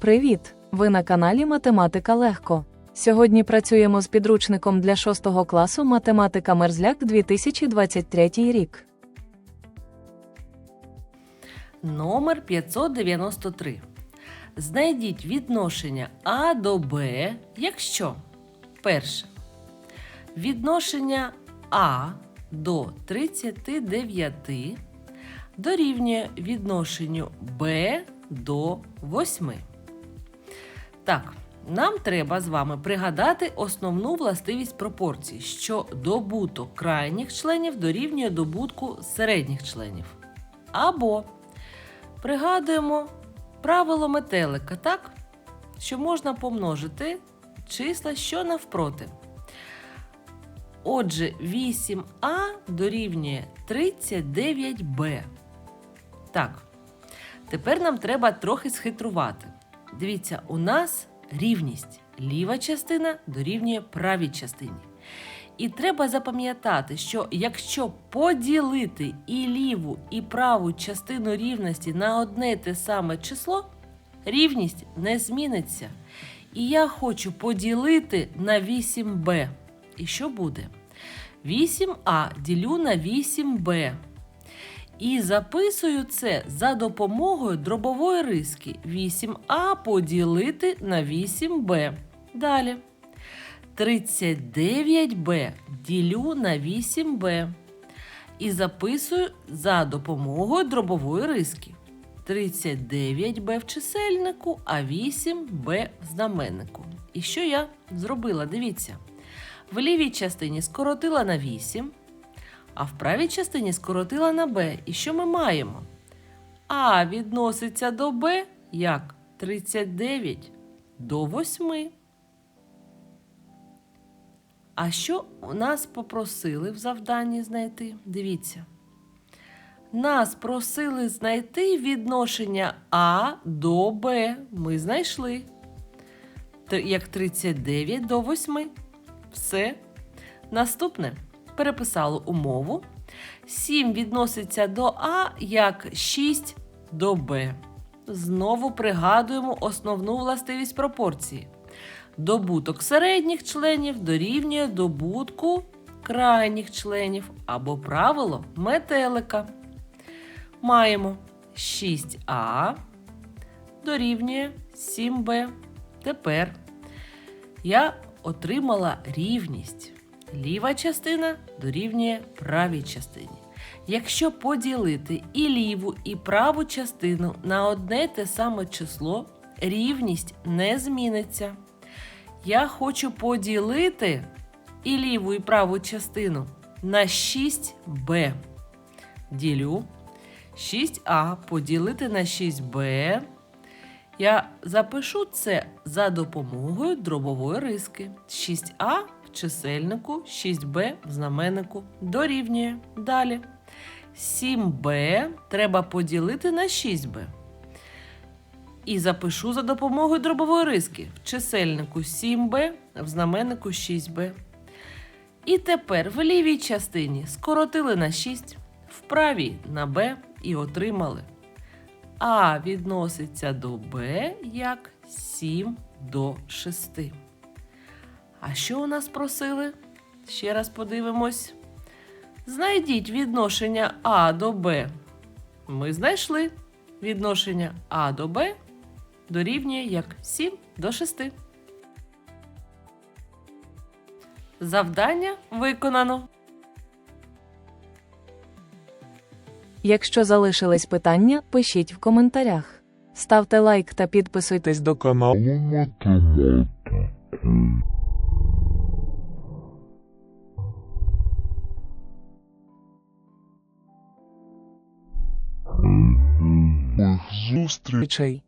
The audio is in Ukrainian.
Привіт! Ви на каналі Математика Легко. Сьогодні працюємо з підручником для 6 класу Математика Мерзляк 2023 рік. Номер 593. Знайдіть відношення А до Б, якщо перше. Відношення А до 39 дорівнює відношенню Б до 8. Так, нам треба з вами пригадати основну властивість пропорцій, що добуток крайніх членів дорівнює добутку середніх членів. Або пригадуємо правило метелика, так? Що можна помножити числа, що навпроти. Отже, 8а дорівнює 39b. Так, тепер нам треба трохи схитрувати. Дивіться, у нас рівність. Ліва частина дорівнює правій частині. І треба запам'ятати, що якщо поділити і ліву, і праву частину рівності на одне те саме число, рівність не зміниться. І я хочу поділити на 8b. І що буде? 8а ділю на 8b. І записую це за допомогою дробової риски 8а поділити на 8b. Далі. 39b ділю на 8b. І записую за допомогою дробової риски. 39b в чисельнику, а 8b в знаменнику. І що я зробила? Дивіться. В лівій частині скоротила на 8, а в правій частині скоротила на b. І що ми маємо? А відноситься до b як 39 до 8. А що у нас попросили в завданні знайти? Дивіться. Нас просили знайти відношення А до Б. Ми знайшли. Як 39 до 8. Все. Наступне переписали умову. 7 відноситься до А як 6 до Б. Знову пригадуємо основну властивість пропорції. Добуток середніх членів дорівнює добутку крайніх членів або правило метелика. Маємо 6а дорівнює 7b. Тепер я отримала рівність. Ліва частина дорівнює правій частині. Якщо поділити і ліву, і праву частину на одне те саме число, рівність не зміниться. Я хочу поділити і ліву, і праву частину на 6b. Ділю 6а поділити на 6b. Я запишу це за допомогою дробової риски. 6а в чисельнику, 6b в знаменнику дорівнює. Далі. 7b треба поділити на 6b. І запишу за допомогою дробової риски в чисельнику 7b, в знаменнику 6b. І тепер в лівій частині скоротили на 6, в правій на b і отримали. А відноситься до b як 7 до 6. А що у нас просили? Ще раз подивимось. Знайдіть відношення А до Б. Ми знайшли відношення А до Б дорівнює як 7 до 6. Завдання виконано. Якщо залишились питання, пишіть в коментарях. Ставте лайк та підписуйтесь до до каналу ilustre.